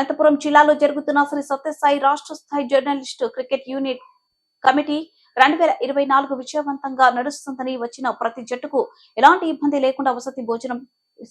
అనంతపురం జిల్లాలో జరుగుతున్న శ్రీ సత్యసాయి రాష్ట్ర స్థాయి జర్నలిస్టు క్రికెట్ యూనిట్ కమిటీ రెండు వేల ఇరవై నాలుగు విజయవంతంగా నడుస్తుందని వచ్చిన ప్రతి జట్టుకు ఎలాంటి ఇబ్బంది లేకుండా వసతి భోజనం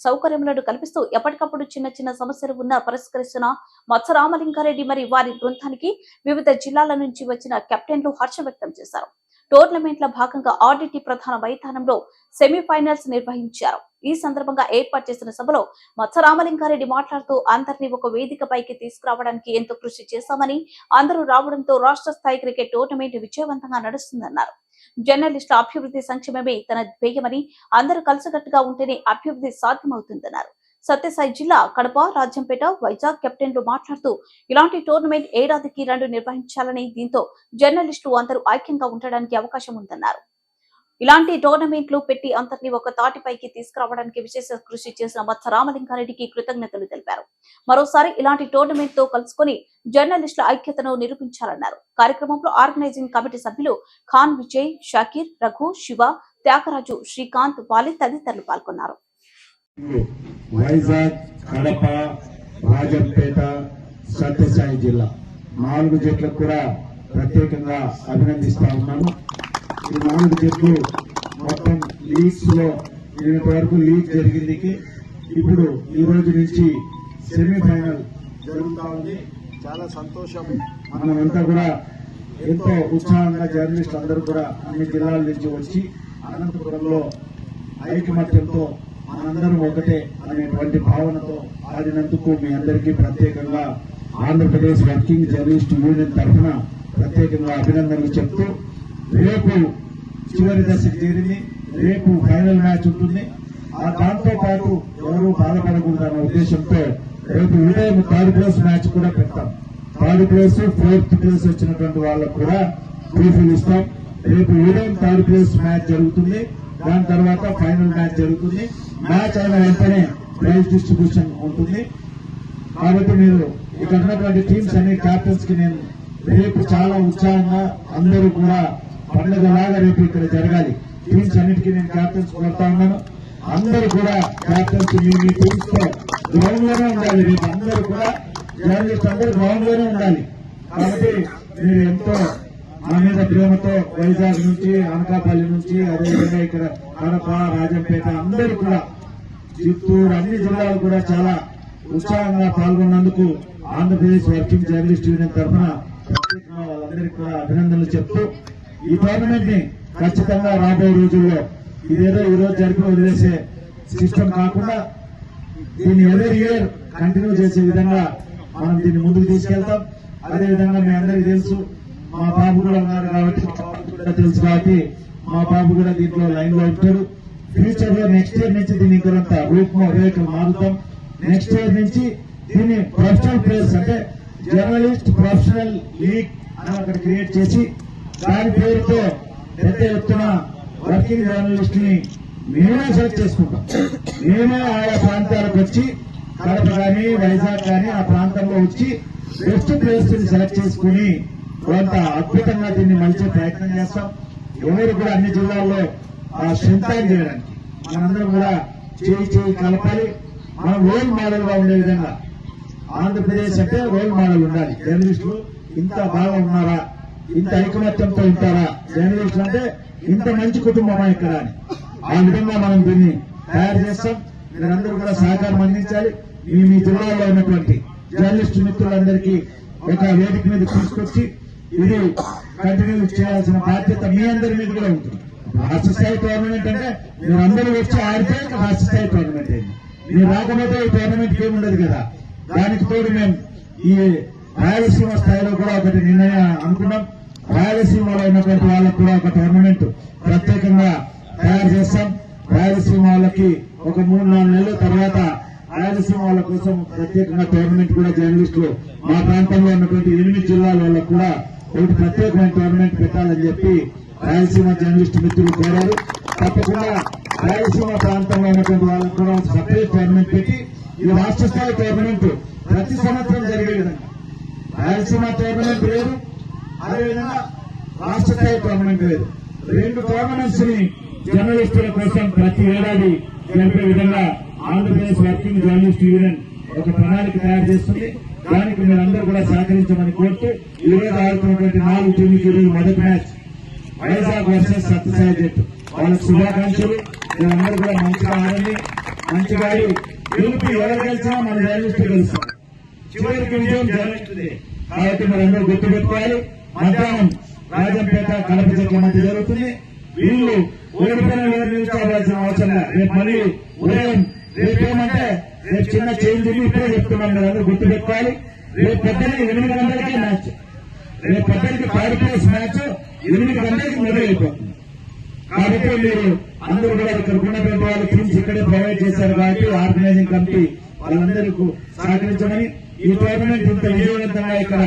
సౌకర్యములను కల్పిస్తూ ఎప్పటికప్పుడు చిన్న చిన్న సమస్యలు ఉన్న పరిష్కరిస్తున్న మత్సరామలింగారెడ్డి మరి వారి బృందానికి వివిధ జిల్లాల నుంచి వచ్చిన కెప్టెన్లు హర్షం వ్యక్తం చేశారు. టోర్నమెంట్ల భాగంగా ఆర్డిటి ప్రధాన మైదానంలో సెమీఫైనల్స్ నిర్వహించారు. ఈ సందర్భంగా ఏర్పాటు చేసిన సభలో మత్సరామలింగారెడ్డి మాట్లాడుతూ అందరినీ ఒక వేదికపైకి తీసుకురావడానికి ఎంతో కృషి చేశామని అందరూ రావడంతో రాష్ట్ర స్థాయి క్రికెట్ టోర్నమెంట్ విజయవంతంగా నడుస్తుందన్నారు. జర్నలిస్టుల అభివృద్ధి సంక్షేమమే తన ధ్యేయమని అందరూ కలిసికట్టుగా ఉంటేనే అభివృద్ధి సాధ్యమవుతుందన్నారు. సత్యసాయి జిల్లా కడప రాజ్యంపేట వైజాగ్ కెప్టెన్లు మాట్లాడుతూ ఇలాంటి టోర్నమెంట్ ఏడాదికి రెండు నిర్వహించాలని దీంతో జర్నలిస్టులు అందరూ ఐక్యంగా ఉండడానికి అవకాశం ఉందన్నారు. ఇలాంటి టోర్నమెంట్లు పెట్టి అందరినీ ఒక తాటిపైకి తీసుకురావడానికి విశేష కృషి చేసిన మత్స రామలింగారెడ్డికి కృతజ్ఞతలు తెలిపారు. మరోసారి ఇలాంటి టోర్నమెంట్తో కలుసుకొని జర్నలిస్టుల ఐక్యతను నిరూపించాలన్నారు. కార్యక్రమంలో ఆర్గనైజింగ్ కమిటీ సభ్యులు ఖాన్ విజయ్ షకీర్ రఘు శివ త్యాగరాజు శ్రీకాంత్ వాలి తదితరులు పాల్గొన్నారు. వైజాగ్ కడప రాజంపేట సత్యసాయి జిల్లా. నాలుగు జట్లకు కూడా ప్రత్యేకంగా అభినందిస్తా ఉన్నాను. ఈ నాలుగు జట్లు మొత్తం లీగ్స్లో నిన్నటి వరకు లీగ్ జరిగింది ఇప్పుడు ఈ రోజు నుంచి సెమీఫైనల్ జరుగుతా ఉంది. చాలా సంతోషం. మనమంతా కూడా ఎంతో ఉత్సాహంగా జర్నలిస్ట్ అందరూ కూడా అన్ని జిల్లాల నుంచి వచ్చి అనంతపురంలో ఐకమత్యంతో మనందరం ఒకటే అనేటువంటి భావనతో ఆడినందుకు మీ అందరికీ ప్రత్యేకంగా ఆంధ్రప్రదేశ్ వర్కింగ్ జర్నలిస్ట్ యూనియన్ తరఫున ప్రత్యేకంగా అభినందనలు చెప్తూ రేపు చివరి దశకు చేరింది రేపు ఫైనల్ మ్యాచ్ ఉంటుంది. ఆ దాంతో పాటు ఎవరు బాధపడకూడదన్న ఉద్దేశంతో రేపు ఉదయం థర్డ్ ప్లేస్ మ్యాచ్ కూడా పెడతాం. థర్డ్ ప్లేస్ ఫోర్త్ ప్లేస్ వచ్చినటువంటి వాళ్ళకు కూడా ట్రోఫీలు ఇస్తాం. రేపు ఉదయం థర్డ్ ప్లేస్ మ్యాచ్ జరుగుతుంది. దాని తర్వాత ఫైనల్ మ్యాచ్ జరుగుతుంది. మ్యాచ్ అయిన వెంటనే ప్రైజ్ డిస్ట్రిబ్యూషన్ ఉంటుంది. కాబట్టి మీరు ఇక్కడ ఉన్నటువంటి టీమ్స్ అన్ని క్యాప్టెన్స్కి నేను రేపు చాలా ఉత్సాహంగా అందరూ కూడా పండుగలాగా రేపు ఇక్కడ జరగాలి. టీమ్స్ అన్నిటికీ నేను క్యాప్టెన్స్ కొడతా ఉన్నాను. అందరూ కూడా క్యాప్టెన్స్ మీ మీ టీమ్స్తో గ్రౌండ్లోనే ఉండాలి. రేపు అందరూ కూడా జర్నలిస్ట్ అందరూ గ్రౌండ్లోనే ఉండాలి. కాబట్టి మీరు ఎంతో మా మీద ప్రేమతో వైజాగ్ నుంచి అనకాపల్లి నుంచి అదేవిధంగా ఇక్కడ కడప రాజంపేట అందరూ కూడా చిత్తూరు అన్ని జిల్లాలు కూడా చాలా ఉత్సాహంగా పాల్గొన్నందుకు ఆంధ్రప్రదేశ్ వర్కింగ్ జర్నలిస్ట్ యూనియన్ తరఫున ప్రత్యేకంగా వాళ్ళందరికీ కూడా అభినందనలు చెప్తూ ఈ టోర్నమెంట్ని ఖచ్చితంగా రాబోయే రోజుల్లో ఇదేదో ఈ రోజు జరిపి వదిలేసే సిస్టమ్ కాకుండా దీన్ని ఎవరి ఇయర్ కంటిన్యూ చేసే విధంగా మనం దీన్ని ముందుకు తీసుకెళ్తాం. అదే విధంగా మీ అందరికీ తెలుసు మా బాబు కూడా ఉన్నారు కాబట్టి మా బాబు కూడా తెలుసు కాబట్టి మా బాబు కూడా దీంట్లో లైన్లో ఉంటాడు. ఫ్యూచర్లో నెక్స్ట్ ఇయర్ నుంచి దీన్ని ఇంకొంత రూపం రేట్లు మారుతాం. నెక్స్ట్ ఇయర్ నుంచి దీన్ని ప్రొఫెషనల్ ప్లేస్ అంటే జర్నలిస్ట్ ప్రొఫెషనల్ లీగ్ అని ఒకటి క్రియేట్ చేసి దాని పేరుతో పెద్ద ఎత్తున వర్కింగ్ జర్నలిస్ట్ని మేమే సెలెక్ట్ చేసుకుంటాం. మేమే ఆయా ప్రాంతాలకు వచ్చి కడప కానీ వైజాగ్ కానీ ఆ ప్రాంతంలో వచ్చి బెస్ట్ ప్లేస్ని సెలెక్ట్ చేసుకుని కొంత అద్భుతంగా దీన్ని మలిచే ప్రయత్నం చేస్తాం. ఎవరు కూడా అన్ని జిల్లాల్లో ఆ చేయడానికి. మనందరం కూడా చేయి చేయి కలపాలి. మనం రోల్ మోడల్గా ఉండే విధంగా ఆంధ్రప్రదేశ్ అంటే రోల్ మోడల్ ఉండాలి. జర్నలిస్టులు ఇంత బాగా ఉన్నారా? ఇంత ఐకమత్యంతో ఉంటారా? జర్నలిస్టులు అంటే ఇంత మంచి కుటుంబమా ఇక్కడ అని. ఆ విధంగా మనం దీన్ని తయారు చేస్తాం. మీరందరూ కూడా సహకారం అందించాలి. మీ మీ జిల్లాలో ఉన్నటువంటి జర్నలిస్ట్ మిత్రులందరికీ ఒక వేదిక మీద తీసుకొచ్చి ఇది కంటిన్యూ చేయాల్సిన బాధ్యత మీ అందరి మీద కూడా ఉంటుంది. రాష్ట్ర స్థాయి టోర్నమెంట్ అంటే మీరు అందరూ వచ్చి ఆడితే రాష్ట్ర స్థాయి టోర్నమెంట్ అయింది మీరు రాకపోతే ఈ టోర్నమెంట్ ఏమి ఉండదు కదా? దానికి తోడు మేము ఈ రాయలసీమ స్థాయిలో కూడా ఒకటి నిర్ణయం అనుకున్నాం. రాయలసీమలో ఉన్నటువంటి వాళ్ళకు కూడా ఒక టోర్నమెంట్ ప్రత్యేకంగా తయారు చేస్తాం. రాయలసీమ వాళ్ళకి ఒక మూడు నాలుగు నెలల తర్వాత రాయలసీమ వాళ్ళ కోసం ప్రత్యేకంగా టోర్నమెంట్ కూడా జర్నలిస్టులు మా ప్రాంతంలో ఉన్నటువంటి ఎనిమిది జిల్లాల వాళ్ళకు కూడా వీటి ప్రత్యేకమైన టోర్నమెంట్ పెట్టాలని చెప్పి రాయలసీమ జర్నలిస్ట్ మిత్రులు కోరారు. తప్పకుండా రాయలసీమ ప్రాంతంలో ఉన్నటువంటి వాళ్ళకు కూడా సపరేట్ టోర్నమెంట్ పెట్టి ఈ రాష్ట్ర స్థాయి టోర్నమెంట్ ప్రతి సంవత్సరం జరిగే విధంగా. రాయలసీమ టోర్నమెంట్ లేదు. అదేవిధంగా రాష్ట్ర స్థాయి టోర్నమెంట్ లేదు. రెండు టోర్నమెంట్స్ని జర్నలిస్టుల కోసం ప్రతి ఏడాది జరిపే విధంగా ఆంధ్రప్రదేశ్ వర్కింగ్ జర్నలిస్ట్ యూనియన్ ఒక ప్రణాళిక తయారు చేస్తుంది. దానికి మీరందరూ కూడా సహకరించమని కోరుతూ ఈ రోజు ఆడుతున్నటువంటి నాలుగు టీంకి ఈ మొదటి మ్యాచ్. వైజాగ్ వర్సెస్ సత్యసాయి జట్టు. వాళ్ళకి శుభాకాంక్షలు. మీరందరూ కూడా మంచిగా ఆడండి. మంచిగా ఆడి గెలుపు ఎవరు గెలిచినా మన జర్నలిస్ట్ గెలుస్తాం చివరికి విజయం జరుగుతుంది. కాబట్టి మీరందరూ గుర్తుపెట్టుకోవాలి. మధ్యాహ్నం రాజంపేట కడప చెట్ల మధ్య జరుగుతుంది. వీళ్ళు ఓడిపోయిన ఎవరు నిలుచుకోవాల్సిన అవసరం రేపు మళ్ళీ ఉదయం రేపు ఏమంటే రేపు చిన్న చేంజ్ ఉంది ఇప్పుడే చెప్తున్నాం మీరందరూ గుర్తుపెట్టుకోవాలి. రేపు పొద్దున్న ఎనిమిది గంటలకే మ్యాచ్ రేపు పెద్దలకి థర్డ్ ప్లేస్ మ్యాచ్ ఎనిమిది గంటలకి మొదలైపోతుంది కాబట్టి మీరు అందరూ కూడా ఇక్కడ ఉన్నటువంటి వాళ్ళు టీమ్స్ ఇక్కడే ప్రొవైడ్ చేశారు కాబట్టి ఆర్గనైజింగ్ కమిటీ వాళ్ళందరికీ సహకరించమని ఈ టోర్నమెంట్ ఇంత విజయవంతంగా ఇక్కడ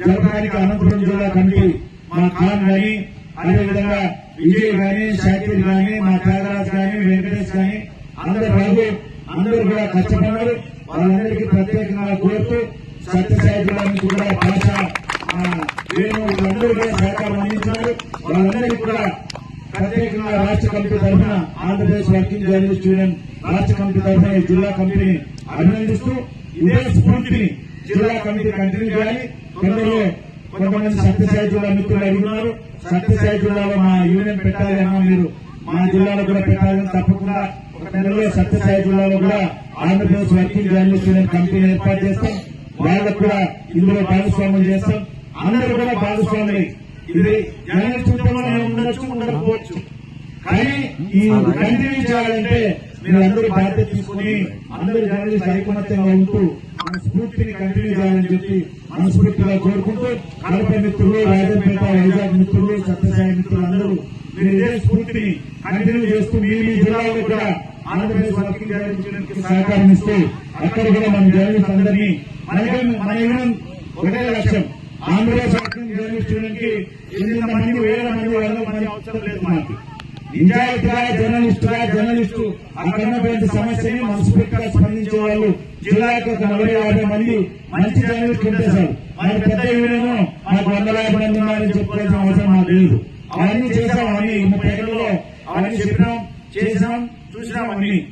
జరపడానికి అనంతపురం జిల్లా కమిటీ మా ఖాన్ గాని అదేవిధంగా విజయ్ గాని షాకిర్ గాని మా త్యాగరాజ్ గాని వెంకటేష్ గాని అందరు బాబు అందరూ కూడా కష్టపడ్డారు వాళ్ళందరికీ ప్రత్యేకంగా కోరుతూ సత్యసాయి జిల్లా కూడా భాష ఆ, వేణు కూడా సహకారం అందించారు వాళ్ళందరికీ కూడా ప్రత్యేకంగా రాష్ట్ర కమిటీ తరఫున ఆంధ్రప్రదేశ్ వర్కింగ్ జర్నలిస్ట్ యూనియన్ రాష్ట్ర కమిటీ తరఫున ఈ జిల్లా కమిటీని అభినందిస్తూ ఇదే స్ఫూర్తిని జిల్లా కమిటీ కంటిన్యూ చేయాలి. కొందరు కొంతమంది సత్యసాయి జిల్లా మిత్రులు అడుగుతున్నారు సత్యసాయి జిల్లాలో మా యూనియన్ పెట్టాలి అన్న మీరు. మా జిల్లాలో కూడా పెట్టాలని తప్పకుండా ఒక నెలలో సత్యసాయి జిల్లాలో కూడా ఆంధ్రప్రదేశ్ వర్కింగ్ జర్నలిస్ట్ యూనియన్ కమిటీని ఏర్పాటు చేస్తాం. వాళ్ళకు కూడా ఇందులో భాగస్వామ్యం చేస్తాం. అందరూ కూడా భాగస్వాములై. ఇది జర్నలిస్ట్ ఉద్యమంలో ఉండొచ్చు ఉండకపోవచ్చు. కానీ ఈ కంటిన్యూ చేయాలంటే మీరు అందరూ బాధ్యత తీసుకుని అందరూ జర్నలిస్ట్ ఐకమత్యంగా ఉంటూ మన స్ఫూర్తిని కంటిన్యూ చేయాలని చెప్పి మనస్ఫూర్తిగా కోరుకుంటూ కడప మిత్రులు రాజంపేట వైజాగ్ మిత్రులు సత్యసాయి మిత్రులు అందరూ మీరు ఇదే స్ఫూర్తిని కంటిన్యూ చేస్తూ మీ మీ జిల్లాలో కూడా ఆంధ్రప్రదేశ్ వర్కింగ్ జర్నలిస్ట్ సహకారం ఇస్తూ అక్కడ కూడా మన జర్నలిస్ట్ అందరినీ మనకి మన ఇవ్వడం ఒకటే లక్ష్యం. ఆంధ్రప్రదేశ్ వర్కింగ్ జర్నలిస్ట్ యూనియన్ ఎనిమిది మంది వేల మంది వందల మంది అవసరం లేదు మనకి నిజాయితీగా జర్నలిస్టుగా జర్నలిస్టు. అక్కడున్నటువంటి సమస్యని మనస్ఫూర్తిగా స్పందించే వాళ్ళు. జిల్లాకు ఒక నలభై యాభై మంది మంచి జర్నలిస్ట్ ఉంటే సార్ మన పెద్ద యూనియన్ మాకు వందల యాభై మంది ఉన్నారని చెప్పుకోవాల్సిన అవసరం మాకు లేదు. అవన్నీ చేసాం అవన్నీ. ముప్పై ఏళ్ళలో అవన్నీ చెప్పినాం చేసినాం చూసినాం అన్ని.